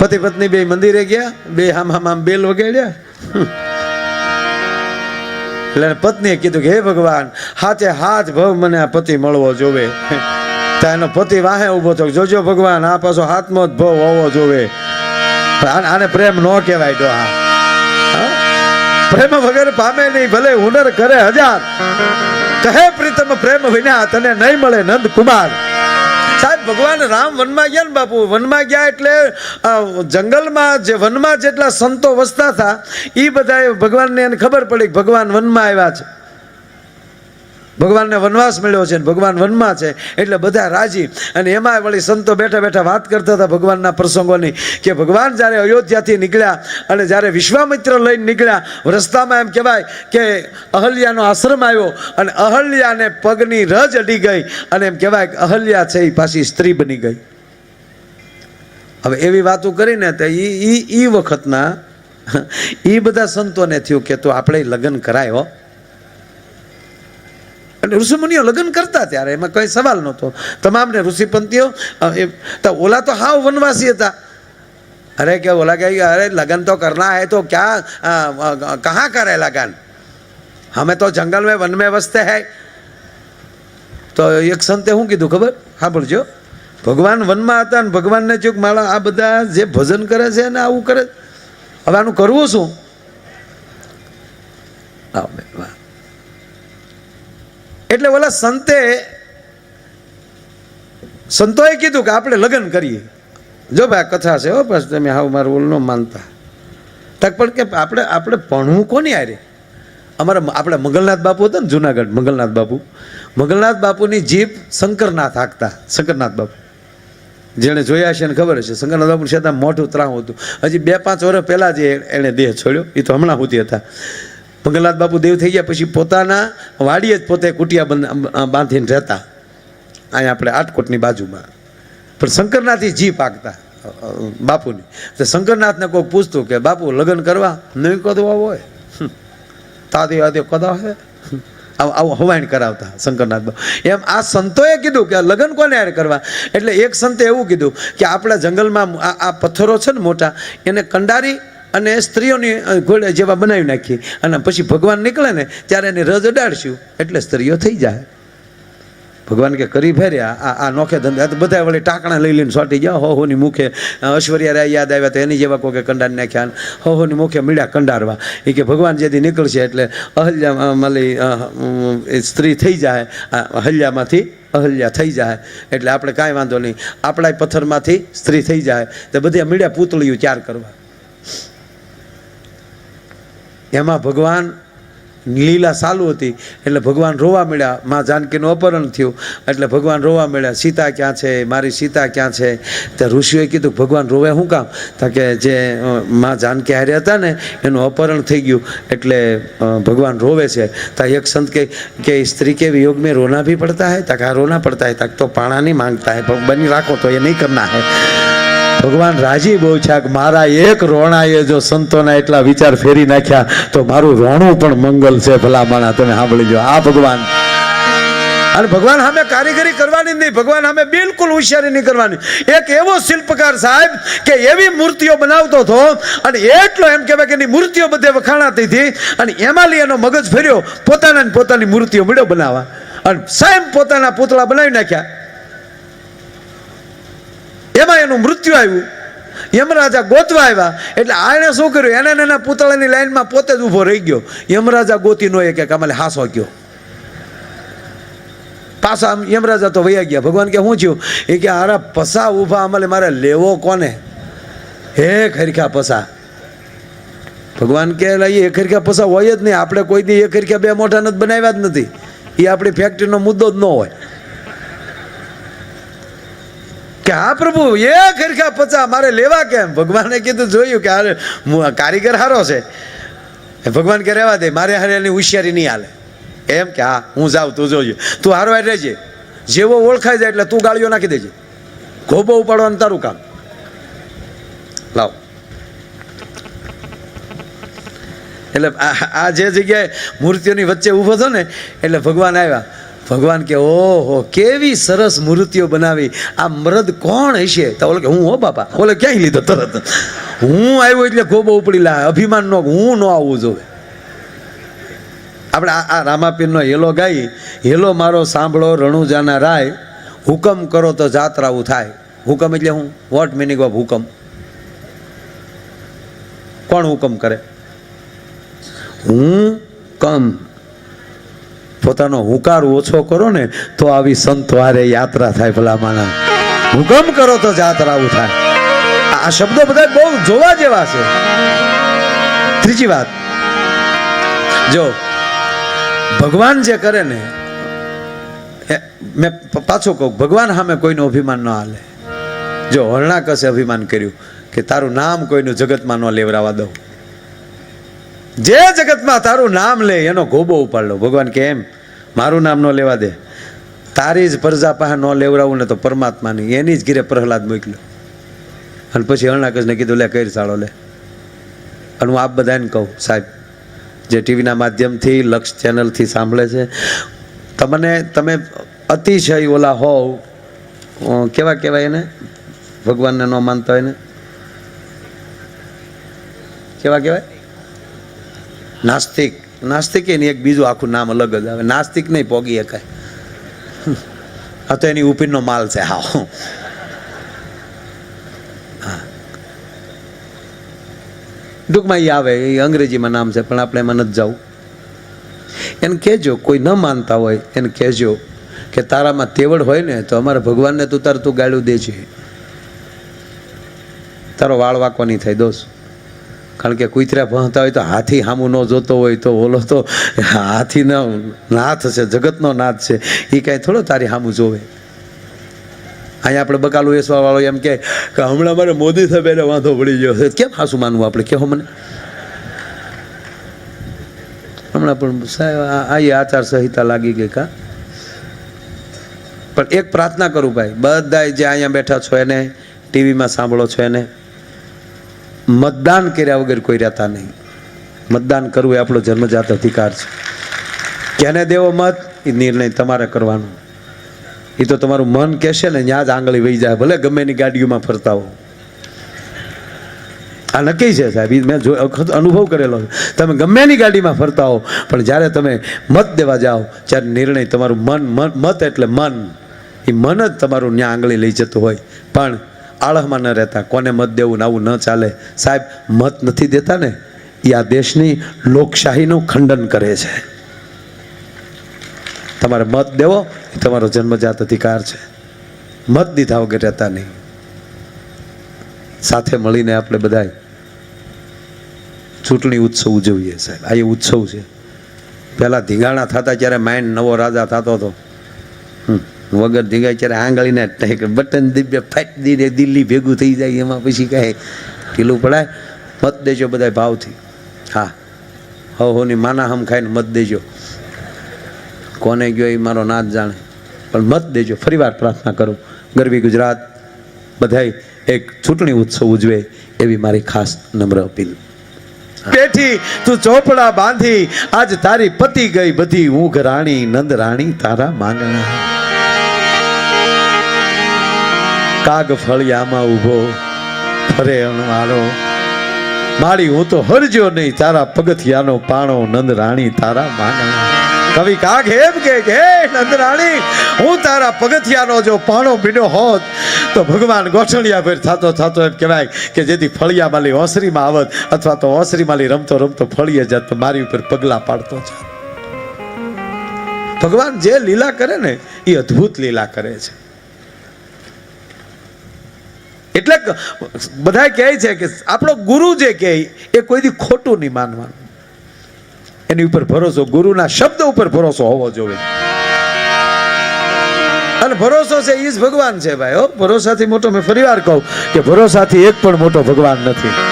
પતિ પત્ની બે મંદિરે ગયા, બે હામ હામ આમ બેલ વગાડ્યા. એટલે પત્નીએ કીધું કે, હે ભગવાન, હાથે હાથ ભવ મને આ પતિ મળવો જોવે. ત્યાં એનો પતિ વાહે ઊભો થયો જોજો ભગવાન, આ પાછો હાથમાં જ ભવ હોવો જોવે. આને પ્રેમ ન કહેવાય ડોહા? પ્રેમ વગર પામે નહીં, ભલે હુનર કરે હજાર. કહે પ્રીતમ પ્રેમ વિના તને નહીં મળે નંદ કુમાર ભગવાન રામ વનમાં ગયા ને બાપુ, વનમાં ગયા એટલે જંગલમાં જે વનમાં જેટલા સંતો વસતા હતા એ બધા ભગવાનને એને ખબર પડી કે ભગવાન વનમાં આવ્યા છે. ભગવાનને વનવાસ મળ્યો છે ભગવાન વનમાં છે, એટલે બધા રાજી. અને એમાં વળી સંતો બેઠા બેઠા વાત કરતા હતા ભગવાનના પ્રસંગોની, કે ભગવાન જ્યારે અયોધ્યાથી નીકળ્યા અને જ્યારે વિશ્વામિત્ર લઈને નીકળ્યા, રસ્તામાં એમ કહેવાય કે અહલ્યાનો આશ્રમ આવ્યો અને અહલ્યાને પગની રજ અડી ગઈ અને એમ કહેવાય કે અહલ્યા છે એ પાછી સ્ત્રી બની ગઈ. હવે એવી વાતો કરીને તો એ વખતના એ બધા સંતોને થયું કે તો આપણે લગ્ન કરાય અને ઋષિમુનિઓ લગ્ન કરતા ત્યારે એમાં કોઈ સવાલ નહોતો. તમામને ઋષિપંથીઓ ઓલા તો હાવ વનવાસી હતા. અરે કે ઓલા કે, અરે લગન તો કરના હે તો ક્યાં કહા કરે લગન? હમે તો જંગલ મેં વન મેં વસતે હૈ. તો એક સંતે શું કીધું, ખબર? હા સાંભળજો ભગવાન વનમાં હતા અને ભગવાનને ચૂક માળા, આ બધા જે ભજન કરે છે ને આવું કરે હવે આનું કરવું શું? આવ વાહ. એટલે ઓલા સંતે સંતોએ કીધું કે આપણે લગ્ન કરીએ. જો ભાઈ કથા છે હો બસ તમે હાવ મારું ઓલ ન માનતા. તક પણ કે આપણે આપણે ભણવું કોની આરે અમારા આપણે મંગલનાથ બાપુ હતા ને જુનાગઢ, મંગલનાથ બાપુ. મંગલનાથ બાપુની જીભ શંકરનાથ હાંકતા, શંકરનાથ બાપુ. જેણે જોયા છે એને ખબર છે શંકરનાથ બાપુ છતાં મોટું ત્રાહું હતું. હજી બે પાંચ વર્ષ પહેલાં જે એણે દેહ છોડ્યો એ તો હમણાં સુધી હતા. મંગલનાથ બાપુ દેવ થઈ ગયા પછી પોતાના વાડીએ જ પોતે કુટિયા બંધ- બાંધીને રહેતા. અહીંયા આપણે આટકોટની બાજુમાં. પણ હાંકતા અ, અ, બાપુની. તો શંકરનાથને કોઈ પૂછતું કે બાપુ લગ્ન કરવા? નહીં કદવા હોય. તાદી આદે કદા હે? આવું હવાઈણ કરાવતા શંકરનાથ એમ આ સંતોએ કીધું કે લગ્ન કોને યાર કરવા? એટલે એક સંતે એવું કીધું કે આપણા જંગલમાં આ પથ્થરો છે ને મોટા એને કંડારી અને સ્ત્રીઓની ઘોડે જેવા બનાવી નાખીએ અને પછી ભગવાન નીકળે ને, ત્યારે એની રજ અડાડશું. એટલે સ્ત્રીઓ થઈ જાય. ભગવાન કે, કરી ફેર્યા, આ આ નોખે ધંધા. તો બધા વળી ટાંકણા લઈ લઈને સોટી ગયા. હો, હોની મુખે ઐશ્વર્યા રાય યાદ આવ્યા તો એની જેવા કોકે કંડાર નાખ્યા હો, હોની મુખે મળ્યા કંડારવા. એ કે, ભગવાન જેથી નીકળશે એટલે અહલ્યા મળી સ્ત્રી થઈ જાય. અહલ્યામાંથી અહલ્યા થઈ જાય. એટલે આપણે કાંઈ વાંધો નહીં. આપણા પથ્થરમાંથી સ્ત્રી થઈ જાય. તો બધા મળ્યા પૂતળીયું ચાર કરવા. એમાં ભગવાન લીલા ચાલુ હતી, એટલે ભગવાન રોવા મળ્યા, મા જાનકીનું અપહરણ થયું, એટલે ભગવાન રોવા મળ્યા, સીતા ક્યાં છે? મારી સીતા ક્યાં છે? તો ઋષિઓએ કીધું, ભગવાન રોવે શું કામ? તો કે જે મા જાનકી હાર્યા હતા ને, એનું અપહરણ થઈ ગયું, એટલે ભગવાન રોવે છે. તો એક સંત કે કે સ્ત્રી કે વિયોગ મેં રોના બી પડતા હૈ? તક આ રોના પડતા હૈ. તક તો પાણાની માંગતા હૈ બની રાખો તો એ નહીં કરના હે. ભગવાન રાજી બહુ છે. મારા એક રોણાએ જો સંતોના એટલા વિચાર ફેરી નાખ્યા, તો મારું રોણું પણ મંગલ છે ભલા માણા તમે સાંભળી લો આ ભગવાન. અને ભગવાન સામે કારીગરી કરવાની નહીં. ભગવાન સામે બિલકુલ હોશિયારી નહીં કરવાની. એક એવો શિલ્પકાર સાહેબ કે એવી મૂર્તિઓ બનાવતો હતો અને એટલો એમ કહેવાય કે એની મૂર્તિઓ બધે વખાણાતી હતી અને એમાં એનો મગજ ફેર્યો. પોતાના પોતાની મૂર્તિઓ મળ્યો બનાવવા. અને સાહેબ પોતાના પૂતળા બનાવી નાખ્યા. એનું મૃત્યુ આવ્યું. યમરાજા ગોતવા આવ્યા. એટલે આણે શું કર્યું? એને ને એના પૂતળાની લાઈનમાં પોતે જ ઊભો રહી ગયો. યમરાજા ગોતી નો એ કે કમાલે હાસો ગયો. પાછા યમરાજા તો વૈયા ગયા. ભગવાન કે હું થયું? એ કે આરા પસા ઊભા, અમારે મારે લેવો કોને? હે ખરખા પસા. ભગવાન કે એ ખરખા પસા હોય જ નહીં. આપણે કોઈ દી એ ખરખા બે મોઢા નથી બનાવ્યા જ નથી. એ આપણી ફેક્ટરીનો મુદ્દો જ ન હોય. કે હા પ્રભુ, એ ખરખા પચા, મારે લેવા કેમ? ભગવાને કીધું, જોયું કે મુ- કારીગર હારો છે. ભગવાન કે રહેવા દે, મારે હારે એની હોશિયારી નહીં હાલે. એમ કે, હા, હું જાઉં, તું જોજે. તું હારો એટલે રહેજે. જેવો ઓળખાઈ જાય એટલે તું ગાળીઓ નાખી દેજે. ખોબો ઉપાડવાનું તારું કામ. લાવ. એટલે આ આ જે જગ્યાએ મૂર્તિઓની વચ્ચે ઊભો હતો ને, એટલે ભગવાન આવ્યા. ભગવાન કે, ઓહો, કેવી સરસ મૂર્તિઓ બનાવી. આ મરદ કોણ હશે? તો ઓલે કે, હું હો બાપા. ઓલે ક્યાંય લીધો તરત. હું આવ્યો એટલે ગોબો ઉપડી લા અભિમાન નો હું ન આવવું જોવે. આપણે આ રામાપીરનો હેલો ગાઈ. હેલો, મારો સાંભળો, રણુજાના રાય. હુકમ કરો તો જાત્રાવું થાય. હુકમ એટલે હું? વોટ મિનિંગ ઓફ હુકમ? કોણ હુકમ કરે? હું કમ. પોતાનો હુકાર ઓછો કરો ને તો આવી સંતવારે યાત્રા થાય ભલા માણસ હુકમ કરો તો જાત્રા આવું થાય. આ- શબ્દો બધા બહુ જોવા જેવા છે. ત્રીજી વાત. જો, ભગવાન જે કરે ને મેં પાછું કહું, ભગવાન સામે કોઈનું અભિમાન ન હાલે. જો હરણાકસે અભિમાન કર્યું કે તારું નામ કોઈનું જગતમાં ન લેવરાવા દઉં. જે જગતમાં તારું નામ લે, એનો ગોબો ઉપાડ લો. ભગવાન કે એમ મારું નામ ન લેવા દે. તારી જ પ્રજા પાસે ન લેવડાવું ને તો પરમાત્માની એની જ ઘીરે પ્રહલાદ મોકલ્યો. અને પછી હરણાકસને કીધું, લે કઈ સાળો લે. અને હું આપ બધાને કહું, સાહેબ, જે ટીવીના માધ્યમથી, લક્ષ ચેનલથી સાંભળે છે, તમને, તમે અતિશય ઓલા હોવ કેવા કહેવાય એને? ભગવાનને ન માનતા હોય ને કેવા કહેવાય? નાસ્તિક. નાસ્તિક એની એક બીજું આખું નામ અલગ જ આવે. નાસ્તિક નહીં, પોગી શકાય. આ તો એની ઉપીનનો માલ છે હા. ટૂંકમાં એ આવે એ અંગ્રેજીમાં નામ છે, પણ આપણે એમાં નથી જવું. એને કહેજો, કોઈ ન માનતા હોય, એને કહેજો કે તારામાં તેવડ હોય ને, તો અમારા ભગવાનને તું તાર તું ગાળું દે છે તારો વાળ વાકો નહીં થાય, દોસ્ત. કારણ કે કુતરા ભણતા હોય તો હાથી સામું ન જોતો હોય તો ઓલો તો હાથીનો નાથ છે, જગતનો નાથ છે. એ કાંઈ થોડો તારી સામું જોવે. અહીંયા આપણે બકાલું વેસવા વાળો એમ કે હમણાં મારે મોદી સાહેબ વાંધો પડી ગયો છે. કેમ હાસું માનવું આપણે? કહો મને. હમણાં પણ સાહેબ, આ આચાર સંહિતા લાગી ગઈ કા? પણ એક પ્રાર્થના કરું ભાઈ બધા જે અહીંયા બેઠા છો એને, ટીવીમાં સાંભળો છો એને. મતદાન કર્યા વગર કોઈ રહેતા નહીં. મતદાન કરવું એ આપણો જન્મજાત અધિકાર છે. કેને દેવો મત? એ નિર્ણય તમારે કરવાનો. એ તો તમારું મન કહેશે ને ત્યાં જ આંગળી વહી જાય. ભલે ગમે એની ગાડીઓમાં ફરતા હો. આ નક્કી છે સાહેબ. મેં જો અનુભવ કરેલો તમે ગમે એની ગાડીમાં ફરતા હો, પણ જ્યારે તમે મત દેવા જાઓ, ત્યારે નિર્ણય તમારું મન મત એટલે મન. એ મન જ તમારું ન્યા આંગળી લઈ જતું હોય. પણ આળહમાં ન રહેતા કોને મત દેવું આવું ન ચાલે. સાહેબ મત નથી દેતા ને એ આ દેશની લોકશાહીનું ખંડન કરે છે. તમારે મત દેવો એ તમારો જન્મજાત અધિકાર છે. મત દીધા વગર રહેતા નહીં. સાથે મળીને આપણે બધા ચૂંટણી ઉત્સવ ઉજવીએ સાહેબ. આ એ ઉત્સવ છે. પહેલાં ધીંગાણા થતા ત્યારે માઇન્ડ નવો રાજા થતો હતો. હમ, વગર ધીંગાય ત્યારે આંગળીને બટન દિવ્ય ફાટ દીને દિલ્હી ભેગું થઈ જાય, એમાં પછી કાંઈ ઢીલું પડાય. મત દેજો બધાય ભાવથી. હા. હો હોની માના હમ ખાઈને મત દેજો. કોને ગયો એ મારો નાથ જાણે. પણ મત દેજો ફરી વાર પ્રાર્થના કરું. ગરવી ગુજરાત, બધાય એક ચૂંટણી ઉત્સવ ઉજવે એવી મારી ખાસ નમ્ર અપીલ. બેઠી તું ચોપડા બાંધી, આજ તારી પતિ ગઈ બધી, ઊંઘ રાણી, નંદ રાણી, તારા માંગણા. કાગ ફળિયામાં ઊભો, ફરે અણવારો. મારી હું તો હરજો નહીં, તારા પગથિયાનો પાણો નંદ રાણી તારા માંગણા. કવિ કાગ એમ કે હે નંદ રાણી હું તારા પગથિયાનો જો પાણો પીડ્યો હોત, તો ભગવાન ગોઠણિયા ભેર થતો થતો એમ કહેવાય કે જેથી ફળિયા માલી ઓસરીમાં આવત અથવા તો ઓસરી માલી રમતો રમતો ફળીએ જાત, તો મારી ઉપર પગલા પાડતો જાત. ભગવાન જે લીલા કરે ને, એ અદ્ભુત લીલા કરે છે. એટલે બધા કહે છે કે આપણો ગુરુ જે કહે એ કોઈથી ખોટું નહીં માનવાનું. એની ઉપર ભરોસો, ગુરુના શબ્દ ઉપર ભરોસો હોવો જોઈએ. અને ભરોસો છે એ જ ભગવાન છે ભાઈ, હો. ભરોસાથી મોટો મેં ફરીવાર કહું કે ભરોસાથી એક પણ મોટો ભગવાન નથી.